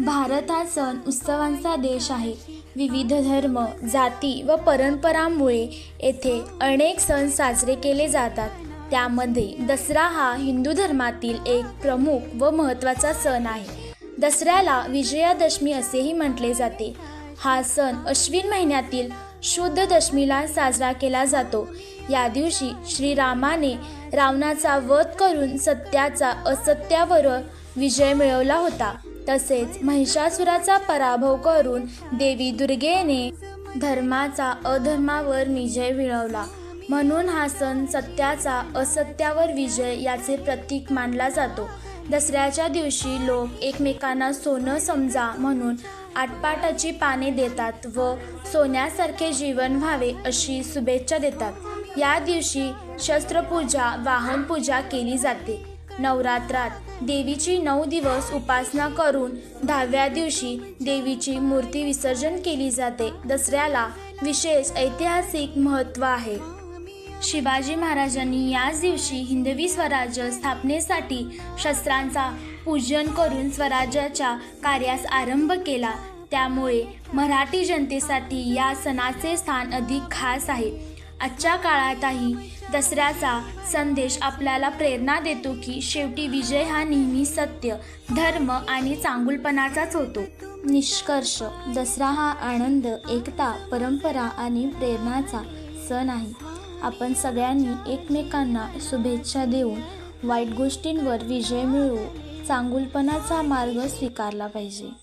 भारत हा सण उत्सवांचा देश आहे. विविध धर्म जाती व परंपरांमुळे येथे अनेक सण साजरे केले जातात. त्यामध्ये दसरा हा हिंदू धर्मातील एक प्रमुख व महत्त्वाचा सण आहे. दसऱ्याला विजयादशमी असेही म्हटले जाते. हा सण अश्विन महिन्यातील शुद्ध दशमीला साजरा केला जातो. या दिवशी श्रीरामाने रावणाचा वध करून सत्याचा असत्यावर विजय मिळवला होता. तसेच महिषासुराचा पराभव करून देवी दुर्गेने धर्माचा अधर्मावर विजय मिळवला. म्हणून हा सण सत्याचा असत्यावर विजय याचे प्रतीक मानला जातो. दसऱ्याच्या दिवशी लोक एकमेकांना सोनं समजा म्हणून आटपाटाची पाने देतात व सोन्यासारखे जीवन व्हावे अशी शुभेच्छा देतात. या दिवशी शस्त्रपूजा वाहनपूजा केली जाते. नवरात्रात देवीची नऊ दिवस उपासना करून दहाव्या दिवशी देवीची मूर्ती विसर्जन केली जाते. दसऱ्याला विशेष ऐतिहासिक महत्त्व आहे. शिवाजी महाराजांनी याच दिवशी हिंदवी स्वराज्य स्थापनेसाठी शस्त्रांचा पूजन करून स्वराज्याच्या कार्यास आरंभ केला. त्यामुळे मराठी जनतेसाठी या सणाचे स्थान अधिक खास आहे. आजच्या काळातही दसऱ्याचा संदेश आपल्याला प्रेरणा देतो की शेवटी विजय हा नेहमी सत्य धर्म आणि चांगुलपणाचाच होतो. निष्कर्ष दसरा हा आनंद एकता परंपरा आणि प्रेरणाचा सण आहे. आपण सगळ्यांनी एकमेकांना शुभेच्छा देऊन वाईट गोष्टींवर विजय मिळवू चांगुलपणाचा मार्ग स्वीकारला पाहिजे.